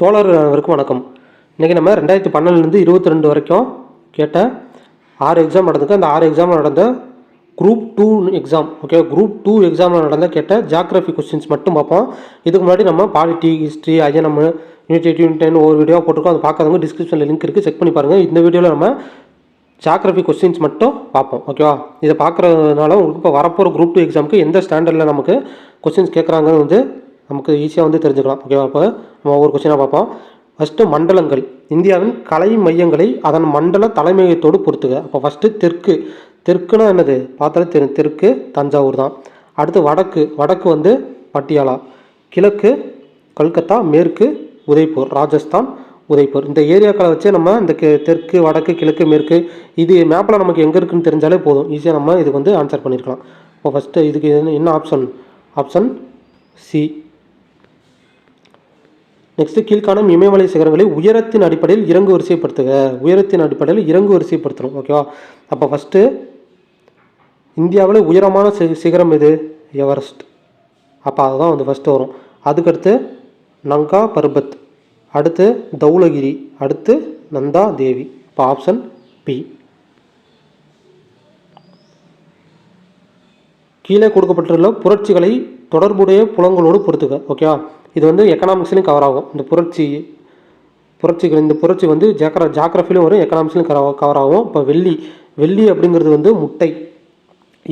தோழர்களுக்கு வணக்கம். இன்றைக்கி நம்ம ரெண்டாயிரத்தி பன்னெண்டுலேருந்து இருபத்தி ரெண்டு வரைக்கும் கேட்ட ஆறு எக்ஸாம் நடந்திருக்கு. அந்த ஆறு எக்ஸாம் நடந்த group two exam okay group two எக்ஸாமில் நடந்த கேட்ட ஜாக்ரஃபி கொஸ்டின்ஸ் மட்டும் பார்ப்போம். இதுக்கு முன்னாடி நம்ம polity history I N M unit eight unit ten ஒரு வீடியோ போட்டிருக்கோம். அதை பார்க்காதவங்க டிஸ்கிரிப்ஷனில் லிங்க் இருக்குது செக் பண்ணி பாருங்கள் இந்த வீடியோவில் நம்ம ஜாக்ரஃபி கொஸ்டின்ஸ் மட்டும் பார்ப்போம் ஓகேவா இதை பார்க்குறதுனால உங்களுக்கு இப்போ வரப்போகிற குரூப் டூ எக்ஸாமுக்கு எந்த ஸ்டாண்டர்டில் நமக்கு கொஸ்டின்ஸ் கேட்குறாங்கன்னு வந்து நமக்கு ஈஸியாக வந்து தெரிஞ்சுக்கலாம் ஓகேவா அப்போ நம்ம ஒவ்வொரு கொஸ்டினாக பார்ப்போம். ஃபஸ்ட்டு மண்டலங்கள். இந்தியாவின் கலை மையங்களை அதன் மண்டல தலைமையத்தோடு பொறுத்துக அப்போ ஃபஸ்ட்டு தெற்கு. தெற்குனா என்னது? பார்த்தாலே தெரியும். தெற்கு தஞ்சாவூர் தான். அடுத்து வடக்கு. வடக்கு வந்து பட்டியாலா. கிழக்கு கல்கத்தா. மேற்கு உதய்பூர். ராஜஸ்தான் உதய்பூர். இந்த ஏரியாக்களை வச்சு நம்ம இந்த தெற்கு வடக்கு கிழக்கு மேற்கு இது மேப்பில் நமக்கு எங்கே இருக்குன்னு தெரிஞ்சாலே போதும். ஈஸியாக நம்ம இதுக்கு வந்து ஆன்சர் பண்ணியிருக்கலாம் இப்போ ஃபஸ்ட்டு இதுக்கு என்ன- என்ன ஆப்ஷன் ஆப்ஷன் சி நெக்ஸ்ட் கீழ்காணும் இமயமலை சிகரங்களை உயரத்தின் அடிப்படையில் இறங்கு வரிசைப்படுத்துக. உயரத்தின் அடிப்படையில் இறங்கு வரிசைப்படுத்தணும் ஓகேவா அப்போ ஃபஸ்ட்டு இந்தியாவில் உயரமான சி சிகரம் எது? எவரெஸ்ட் அப்போ அதுதான் வந்து ஃபஸ்ட்டு வரும். அதுக்கடுத்து நங்கா பர்பத். அடுத்து தௌலகிரி. அடுத்து நந்தா தேவி. இப்போ ஆப்ஷன் பி கீழே கொடுக்கப்பட்டுள்ள புரட்சிகளை தொடர்புடைய புலங்களோடு பொறுத்துக்க ஓகேவா இது வந்து எக்கனாமிக்ஸ்லையும் கவர் ஆகும். இந்த புரட்சி புரட்சிகள் இந்த புரட்சி வந்து ஜாக்ரா ஜாக்ரஃபிலையும் வரும் எக்கனாமிக்ஸ்லையும் கவர் கவர் ஆகும். இப்போ வெள்ளி வெள்ளி அப்படிங்கிறது வந்து முட்டை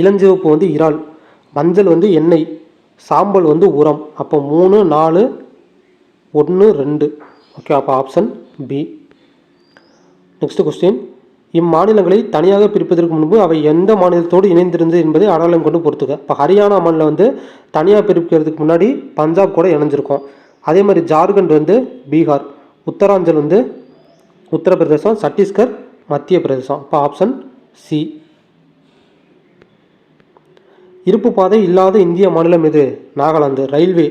இளஞ்சிவப்பு வந்து இறால் மஞ்சள் வந்து எண்ணெய் சாம்பல் வந்து உரம். அப்போ மூணு நாலு ஒன்று ரெண்டு ஓகே அப்போ ஆப்ஷன் பி நெக்ஸ்ட் கொஸ்டின் இம்மாநிலங்களை தனியாக பிரிப்பதற்கு முன்பு அவை எந்த மாநிலத்தோடு இணைந்திருந்தது என்பதை அடையாளம் கொண்டு பொறுத்துக்க இப்போ ஹரியானா மாநிலம் வந்து தனியாக பிரிக்கிறதுக்கு முன்னாடி பஞ்சாப் கூட இணைஞ்சிருக்கும். அதே மாதிரி ஜார்க்கண்ட் வந்து பீகார் உத்தராஞ்சல் வந்து உத்தரப்பிரதேசம் சத்தீஸ்கர் மத்திய பிரதேசம். இப்போ ஆப்ஷன் சி இருப்பு பாதை இல்லாத இந்திய மாநிலம் எது? நாகாலாந்து. ரயில்வே.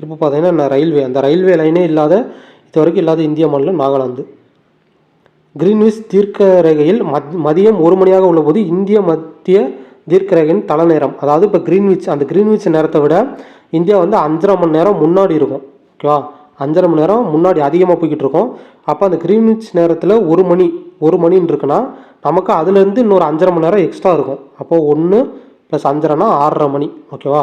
இருப்பு பாதைன்னா என்ன? ரயில்வே. அந்த ரயில்வே லைனே இல்லாத இது வரைக்கும் இல்லாத இந்திய மாநிலம் நாகாலாந்து. கிரீன்விச் தீர்க்க ரேகையில் மத் மதியம் ஒரு மணியாக உள்ளபோது இந்திய மத்திய தீர்க்க ரேகையின் தலை நேரம் அதாவது இப்போ கிரீன்விச் அந்த கிரீன்விச் நேரத்தை விட இந்தியா வந்து அஞ்சரை மணி நேரம் முன்னாடி இருக்கும். ஓகேவா? அஞ்சரை மணி நேரம் முன்னாடி அதிகமாக போய்கிட்டு இருக்கோம். அப்போ அந்த கிரீன்விச் நேரத்தில் ஒரு மணி ஒரு மணின்னு இருக்குன்னா நமக்கு அதுலேருந்து இன்னொரு அஞ்சரை மணி நேரம் எக்ஸ்ட்ரா இருக்கும். அப்போது ஒன்று ப்ளஸ் அஞ்சரைனா ஆறரை மணி. ஓகேவா?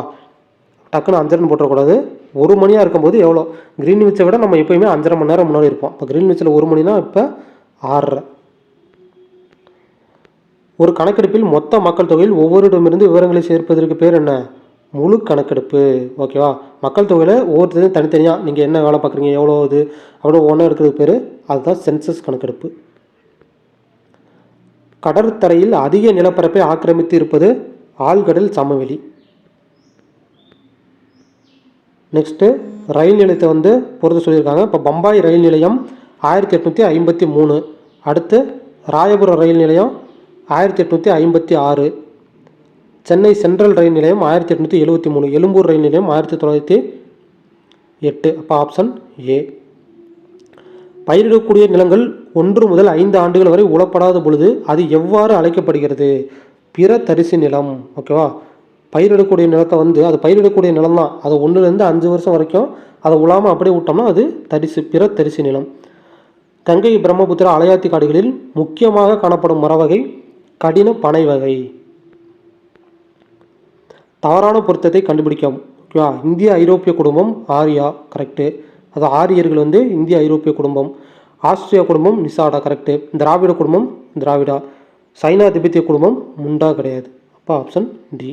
டக்குன்னு அஞ்சரைன்னு போட்டுறக்கூடாது. ஒரு மணியாக இருக்கும்போது எவ்வளோ? கிரீன்விச்சை விட நம்ம எப்போயுமே அஞ்சரை மணி நேரம் முன்னாடி இருப்போம். இப்போ கிரீன்விச்சில் ஒரு மணினா இப்போ ஆறரை ஒரு கணக்கெடுப்பில் மொத்த மக்கள் தொகையில் ஒவ்வொருடமிருந்து விவரங்களை சேர்ப்பதற்கு பேர் என்ன? முழு கணக்கெடுப்பு. ஓகேவா மக்கள் தொகையில் ஒவ்வொருத்தரும் தனித்தனியாக நீங்கள் என்ன வேலை பார்க்குறீங்க எவ்வளோ இது அவ்வளோ ஒன்றா இருக்கிறது பேர் அதுதான் சென்சஸ் கணக்கெடுப்பு. கடற்கரையில் அதிக நிலப்பரப்பை ஆக்கிரமித்து இருப்பது ஆழ்கடல் சமவெளி. நெக்ஸ்ட்டு ரயில் நிலையத்தை வந்து பொறுத்து சொல்லியிருக்காங்க. இப்போ பம்பாய் ரயில் நிலையம் ஆயிரத்தி எட்நூற்றி ஐம்பத்தி மூணு. அடுத்து ராயபுரம் ரயில் நிலையம் ஆயிரத்தி எட்நூற்றி ஐம்பத்தி ஆறு. சென்னை சென்ட்ரல் ரயில் நிலையம் ஆயிரத்தி எட்நூற்றி எழுபத்தி மூணு. எழும்பூர் ரயில் நிலையம் ஆயிரத்தி தொள்ளாயிரத்தி எட்டு. அப்போ ஆப்ஷன் ஏ பயிரிடக்கூடிய நிலங்கள் ஒன்று முதல் ஐந்து ஆண்டுகள் வரை உழப்படாத பொழுது அது எவ்வாறு அழைக்கப்படுகிறது? பிற தரிசு நிலம் ஓகேவா பயிரிடக்கூடிய நிலத்தை வந்து அது பயிரிடக்கூடிய நிலம் தான் அது ஒன்றுலேருந்து அஞ்சு வருஷம் வரைக்கும் அதை உழாமல் அப்படியே விட்டோம்னா அது தரிசு பிற தரிசு நிலம். கங்கை பிரம்மபுத்திரா அலையாத்தி காடுகளில் முக்கியமாக காணப்படும் மரவகை கடின பனை வகை. தவறான பொருத்தத்தை கண்டுபிடிக்கும் ஓகேவா இந்திய ஐரோப்பிய குடும்பம் ஆரியா கரெக்டு அது ஆரியர்கள் வந்து இந்திய ஐரோப்பிய குடும்பம் ஆஸ்திரியா குடும்பம் நிசாடா கரெக்டு திராவிட குடும்பம் திராவிடா. சைனா திபெத்திய குடும்பம் முண்டா கிடையாது. அப்போ ஆப்ஷன் டி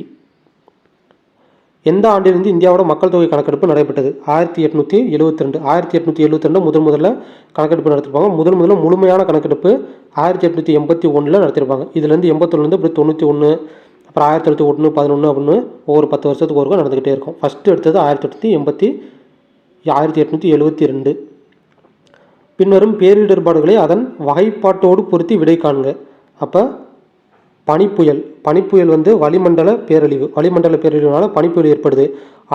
எந்த ஆண்டிலிருந்து இந்தியாவோட மக்கள் தொகை கணக்கெடுப்பு நடைபெற்றது? ஆயிரத்தி எட்நூற்றி எழுபத்தி ரெண்டு ஆயிரத்தி எட்நூற்றி எழுபத்தி ரெண்டு முதல் முதல்ல கணக்கெடுப்பு நடத்திருப்பாங்க. முதல் முதல்ல முழுமையான கணக்கெடுப்பு ஆயிரத்தி எட்நூற்றி எண்பத்தி ஒன்றில் நடத்திருப்பாங்க. இதுலேருந்து எண்பத்தொன்னுலேருந்து அப்படி தொண்ணூற்றி ஒன்று அப்புறம் ஆயிரத்தி தொள்ளாயிரத்தி ஒன்று பதினொன்று அப்படின்னு ஒவ்வொரு பத்து வருஷத்துக்கு ஒருக்கா நடந்துக்கிட்டே இருக்கும். ஃபஸ்ட்டு எடுத்தது ஆயிரத்தி தொள்ளாயிரத்தி எண்பத்தி ஆயிரத்தி எட்நூற்றி எழுபத்தி ரெண்டு பின்னரும் பேரிடர்பாடுகளை அதன் வகைப்பாட்டோடு பொருத்தி விடை காண்க அப்போ பனிப்புயல். பனிப்புயல் வந்து வளிமண்டல பேரழிவு. வளிமண்டல பேரழிவுனால பனிப்புயல் ஏற்படுது.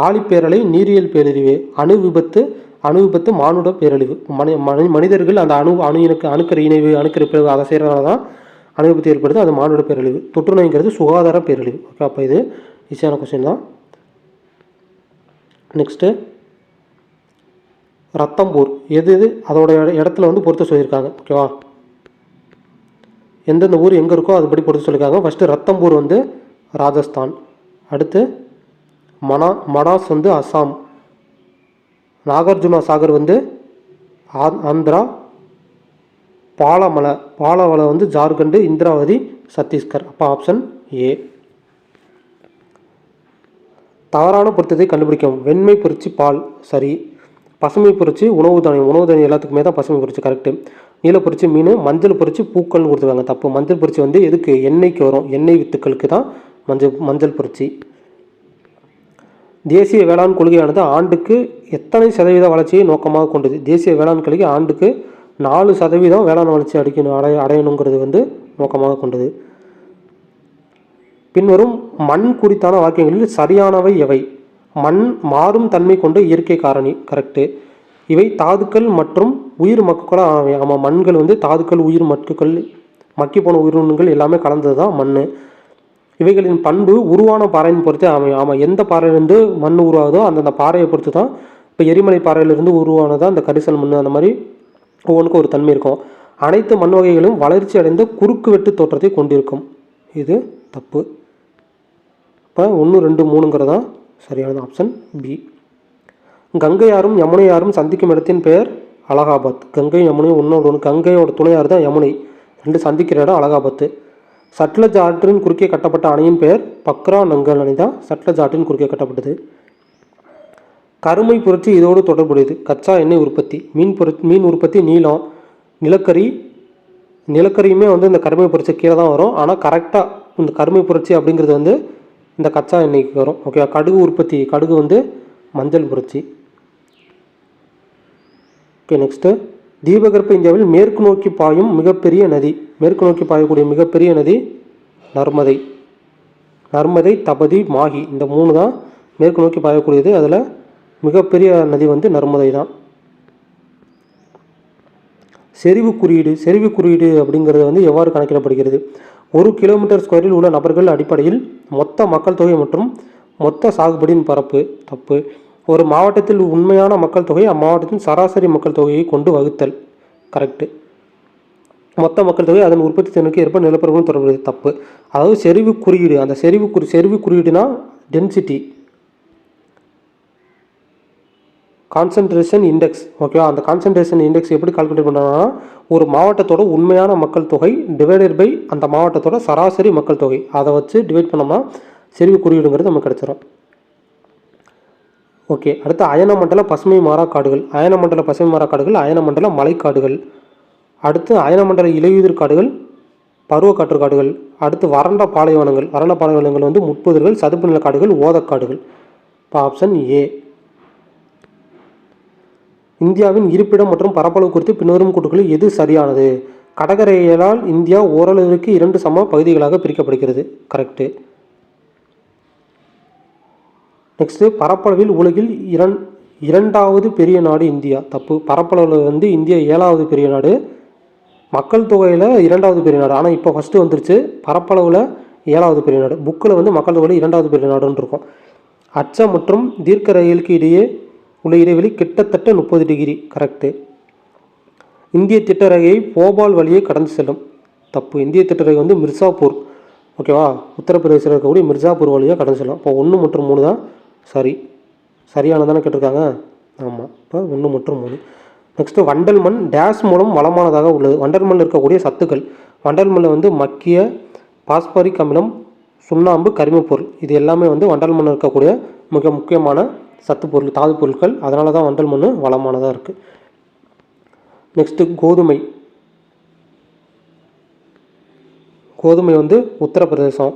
ஆழிப்பேரலை நீரியல் பேரழிவு அணு விபத்து அணு விபத்து மானுட பேரழிவு. மனி மனி மனிதர்கள் அந்த அணு அணு இணக்கு அணுக்கரு இணைவு அணுக்கரு பிறகு அதை செய்கிறனால தான் அணு விபத்து ஏற்படுது. அது மானுட பேரழிவு. தொற்றுநோய்ங்கிறது சுகாதார பேரழிவு. ஓகே அப்போ இது ஈஸியான கொஸ்டின் தான். நெக்ஸ்ட்டு ரத்தம்பூர். எது எது? அதோட இடத்துல வந்து பொறுத்த சொல்லியிருக்காங்க. ஓகேவா எந்தெந்த ஊர் எங்கே இருக்கோ அதுபடி பொறுத்து சொல்லியிருக்காங்க. ஃபஸ்ட்டு ரத்தம்பூர் வந்து ராஜஸ்தான். அடுத்து மனா மடாஸ் வந்து அஸ்ஸாம் நாகார்ஜுனா சாகர் வந்து ஆ- ஆந்திரா. பாலமலை பாலமலை வந்து ஜார்க்கண்டு இந்திராவதி சத்தீஸ்கர். அப்போ ஆப்ஷன் ஏ தவறான பொருத்தத்தை கண்டுபிடிக்கவும் வெண்மை புரட்சி பால் சரி. பசுமை பொரிச்சு உணவு தானியம். உணவு தானியம் எல்லாத்துக்குமே தான் பசுமை பொரிச்சு கரெக்டு நீல பொரிச்சு மீன் மஞ்சள் பொரிச்சு பூக்கள்னு கொடுத்துருக்காங்க. தப்பு. மஞ்சள் பொரிச்சு வந்து எதுக்கு? எண்ணெய்க்கு வரும். எண்ணெய் வித்துக்களுக்கு தான் மஞ்சள் மஞ்சள் பொரிச்சு. தேசிய வேளாண் கொள்கையானது ஆண்டுக்கு எத்தனை சதவீத வளர்ச்சியை நோக்கமாக கொண்டது? தேசிய வேளாண் கொள்கை ஆண்டுக்கு நாலு சதவீதம் வேளாண் வளர்ச்சி அடிக்கணும் அடைய அடையணுங்கிறது வந்து நோக்கமாக கொண்டது. பின்வரும் மண் குறித்தான வாக்கியங்களில் சரியானவை எவை? மண் மாறும் தன்மை கொண்ட இயற்கை காரணி கரெக்டு இவை தாதுக்கள் மற்றும் உயிர் மக்குக்களாக ஆனவை ஆமாம் மண்கள் வந்து தாதுக்கள் உயிர் மக்குக்கள் மக்கி போன உயிரினங்கள் எல்லாமே கலந்தது தான் மண் இவைகளின் பண்பு உருவான பாறையின் பொறுத்து அமையும் ஆமாம் எந்த பாறையிலேருந்து மண் உருவாகுதோ அந்தந்த பாறையை பொறுத்து தான் இப்போ எரிமலை பாறையிலிருந்து உருவானதாக அந்த கரிசல் மண் அந்த மாதிரி ஒவ்வொன்றுக்கும் ஒரு தன்மை இருக்கும். அனைத்து மண் வகைகளும் வளர்ச்சி அடைந்த குறுக்கு வெட்டு தோற்றத்தை கொண்டிருக்கும். இது தப்பு. இப்போ ஒன்று ரெண்டு மூணுங்கிறதான் சரியானது ஆப்ஷன் பி கங்கையாரும் யமுனையாரும் சந்திக்கும் இடத்தின் பெயர் அலகாபாத். கங்கை யமுனை ஒன்றோடு ஒன்று. கங்கையோட துணையார் தான் யமுனை. ரெண்டு சந்திக்கிற இடம் அலகாபாத்து. சட்லஜ் ஆற்றின் குறுக்கே கட்டப்பட்ட அணையின் பெயர் பக்ரா நங்கல் அணை தான் சட்லஜ் ஆற்றின் குறுக்கே கட்டப்பட்டது. கருமை புரட்சி இதோடு தொடர்புடையது. கச்சா எண்ணெய் உற்பத்தி. மீன் புர மீன் உற்பத்தி நீளம் நிலக்கரி நிலக்கரியுமே வந்து இந்த கருமை புரட்சி கீழே தான் வரும். ஆனால் கரெக்டாக இந்த கருமை புரட்சி அப்படிங்கிறது வந்து இந்த கச்சா எண்ணெய்க்கு வரும். ஓகே கடுகு உற்பத்தி. கடுகு வந்து மஞ்சள் புரட்சி. ஓகே நெக்ஸ்ட்டு தீபகற்ப இந்தியாவில் மேற்கு நோக்கி பாயும் மிகப்பெரிய நதி. மேற்கு நோக்கி பாயக்கூடிய மிகப்பெரிய நதி நர்மதை. நர்மதை தபதி மாஹி. இந்த மூணு தான் மேற்கு நோக்கி பாயக்கூடியது. அதில் மிகப்பெரிய நதி வந்து நர்மதை தான். செறிவு குறியீடு செறிவு குறியீடு அப்படிங்கிறது வந்து எவ்வாறு கணக்கிடப்படுகிறது? ஒரு கிலோமீட்டர் ஸ்கொயரில் உள்ள நபர்கள் அடிப்படையில் மொத்த மக்கள் தொகை மற்றும் மொத்த சாகுபடியின் பரப்பு தப்பு. ஒரு மாவட்டத்தில் உண்மையான மக்கள் தொகை அம்மாவட்டத்தின் சராசரி மக்கள் தொகையை கொண்டு வகுத்தல். கரெக்டு மொத்த மக்கள் தொகை அதன் உற்பத்தி திறனுக்கு ஏற்ப நிலப்பரப்பும் தொடர்புடைய தப்பு. அதாவது செறிவு குறியீடு அந்த செறிவு குறி செறிவு குறியீடுனா டென்சிட்டி கான்சன்ட்ரேஷன் இண்டெக்ஸ் ஓகேவா அந்த கான்சன்ட்ரேஷன் இண்டெக்ஸ் எப்படி கால்குலேட் பண்ணுறாங்கன்னா ஒரு மாவட்டத்தோட உண்மையான மக்கள் தொகை டிவைடட் பை அந்த மாவட்டத்தோட சராசரி மக்கள் தொகை. அதை வச்சு டிவைட் பண்ணோம்னா செறிவு குறியீடுங்கிறது நமக்கு கிடச்சிரும். ஓகே அடுத்து அயனமண்டல பசுமை மாறா காடுகள் அயனமண்டல பசுமை மாறா காடுகள் அயனமண்டல மலைக்காடுகள். அடுத்து அயனமண்டல இலையுதிர் காடுகள் பருவக்காற்று காடுகள். அடுத்து வறண்ட பாலைவனங்கள் வறண்ட பாலைவனங்கள் வந்து முட்புதர்கள் சதுப்பு நில காடுகள் ஓதக்காடுகள் இப்போ ஆப்ஷன் ஏ இந்தியாவின் இருப்பிடம் மற்றும் பரப்பளவு குறித்து பின்வரும் கூட்டுகளில் எது சரியானது? கடகரையலால் இந்தியா ஓரளவிற்கு இரண்டு சம பகுதிகளாக பிரிக்கப்படுகிறது. கரெக்டு நெக்ஸ்ட்டு பரப்பளவில் உலகில் இரண் இரண்டாவது பெரிய நாடு இந்தியா. தப்பு. பரப்பளவில் வந்து இந்தியா ஏழாவது பெரிய நாடு. மக்கள் தொகையில் இரண்டாவது பெரிய நாடு. ஆனால் இப்போ ஃபஸ்ட்டு வந்துருச்சு. பரப்பளவில் ஏழாவது பெரிய நாடு. புக்கில் வந்து மக்கள் தொகையில் இரண்டாவது பெரிய நாடுன்னு இருக்கும். அச்ச மற்றும் தீர்க்க ரயிலுக்கு இடையே உள்ள இடைவெளி கிட்டத்தட்ட முப்பது டிகிரி. கரெக்டு இந்திய திட்டரகையை போபால் வழியே கடந்து செல்லும். தப்பு. இந்திய திட்டரகை வந்து மிர்சாப்பூர் ஓகேவா? உத்தரப்பிரதேசத்தில் இருக்கக்கூடிய மிர்சாப்பூர் வழியாக கடந்து செல்லும். இப்போ ஒன்று மற்றும் மூணு தான் சரி. சரியானதானே கேட்டிருக்காங்க? ஆமாம் இப்போ ஒன்று மற்றும் மூணு. நெக்ஸ்ட்டு வண்டல் மண் டேஸ் மூலம் வளமானதாக உள்ளது. வண்டல் மண்ணில் இருக்கக்கூடிய சத்துக்கள். வண்டல் மண்ணில் வந்து மக்கிய பாஸ்பரிக் அமிலம் சுண்ணாம்பு கரிமப்பொருள் இது எல்லாமே வந்து வண்டல் மண்ணில் இருக்கக்கூடிய மிக முக்கியமான சத்து பொருள் தாது பொருட்கள். அதனால தான் வண்டல் மண் வளமானதாக இருக்குது நெக்ஸ்ட்டு கோதுமை. கோதுமை வந்து உத்தரப்பிரதேசம்.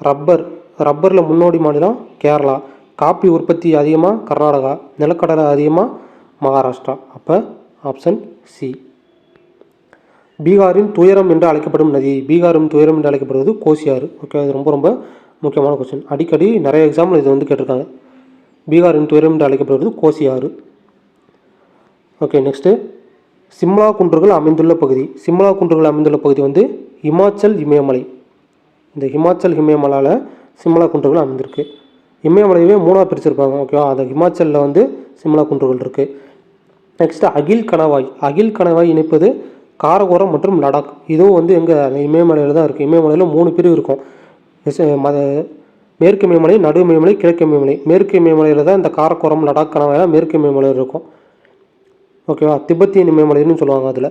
ரப்பர். ரப்பரில் முன்னோடி மாநிலம் கேரளா. காப்பி உற்பத்தி அதிகமாக கர்நாடகா நிலக்கடலை அதிகமாக மகாராஷ்டிரா. அப்போ ஆப்ஷன் சி பீகாரின் துயரம் என்று அழைக்கப்படும் நதி பீகாரின் துயரம் என்று அழைக்கப்படுவது கோசியாறு. ஓகே இது ரொம்ப ரொம்ப முக்கியமான கொஸ்டின் அடிக்கடி நிறைய எக்ஸாம்பிள் இது வந்து கேட்டிருக்காங்க. பீகாரின் துயரம் என்று அழைக்கப்படுவது கோசியாறு. ஓகே நெக்ஸ்ட்டு சிம்லா குன்றுகள் அமைந்துள்ள பகுதி. சிம்லா குன்றுகள் அமைந்துள்ள பகுதி வந்து இமாச்சல் இமயமலை. இந்த ஹிமாச்சல் இமயமலையில் சிம்லா குன்றுகள் அமைந்திருக்கு. இமயமலையவே மூணாக பிரிச்சிருப்பாங்க ஓகேவா அந்த ஹிமாச்சலில் வந்து சிம்லா குன்றுகள் இருக்குது நெக்ஸ்ட் அகில் கணவாய். அகில் கணவாய் இணைப்பது காரகோரம் மற்றும் லடாக். இதுவும் வந்து எங்கள் இமயமலையில் தான் இருக்குது இமயமலையில் மூணு பிரிவு இருக்கும். மத மேற்கு இமயமலை நடு இமயமலை கிழக்கு இமயமலை. மேற்கு இமயமலையில் தான் இந்த காரக்கோரம் லடாக் கணவாயெல்லாம் மேற்கு இமயமலையில் இருக்கும். ஓகேவா திபெத்தியன் இமயமலைன்னு சொல்லுவாங்க அதில்.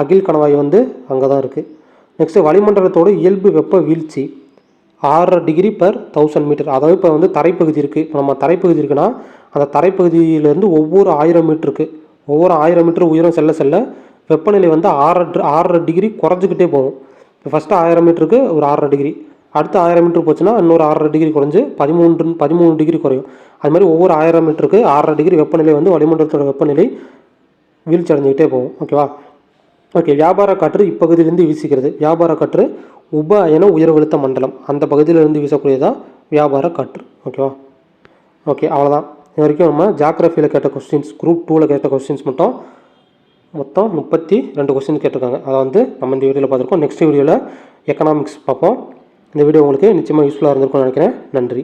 அகில் கணவாய் வந்து அங்கே தான் இருக்குது நெக்ஸ்ட்டு வளிமண்டலத்தோட இயல்பு வெப்ப வீழ்ச்சி. ஆறரை டிகிரி பர் தௌசண்ட் மீட்டர் அதாவது இப்போ வந்து தரைப்பகுதி இருக்குது இப்போ நம்ம தரைப்பகுதி இருக்குன்னா அந்த தரைப்பகுதியிலேருந்து ஒவ்வொரு ஆயிரம் மீட்டருக்கு ஒவ்வொரு ஆயிரம் மீட்டர் உயரம் செல்ல செல்ல வெப்பநிலை வந்து ஆறரை ஆறரை டிகிரி குறைஞ்சிக்கிட்டே போகும். இப்போ ஃபஸ்ட்டு ஆயிரம் மீட்டருக்கு ஒரு ஆறரை டிகிரி அடுத்த ஆயிரம் மீட்டர் போச்சுன்னா இன்னொரு ஆறரை டிகிரி குறைஞ்சி பதிமூன்று பதிமூணு டிகிரி குறையும். அது மாதிரி ஒவ்வொரு ஆயிரம் மீட்டருக்கு ஆறரை டிகிரி வெப்பநிலை வந்து வளிமண்டலத்தோட வெப்பநிலை வீழ்ச்சி அடைஞ்சிக்கிட்டே போகும் ஓகேவா ஓகே வியாபார காற்று இப்பகுதியிலிருந்து வீசுகிறது வியாபார காற்று உப அயன உயர்வழுத்த மண்டலம். அந்த பகுதியிலிருந்து வீசக்கூடியதான் வியாபார காற்று. ஓகேவா ஓகே அவ்வளோதான் இது வரைக்கும் நம்ம ஜாக்ரஃபியில் கேட்ட கொஸ்டின்ஸ் குரூப் டூவில் கேட்ட கொஸ்டின்ஸ் மட்டும் மொத்தம் முப்பத்தி ரெண்டு கொஸ்டின் கேட்டிருக்காங்க. அதை வந்து நம்ம இந்த வீடியோவில் பார்த்துருக்கோம். நெக்ஸ்ட் வீடியோவில் எக்கனாமிக்ஸ் பார்ப்போம். இந்த வீடியோ உங்களுக்கு நிச்சயமாக யூஸ்ஃபுல்லாக இருந்திருக்கும்னு நினைக்கிறேன். நன்றி.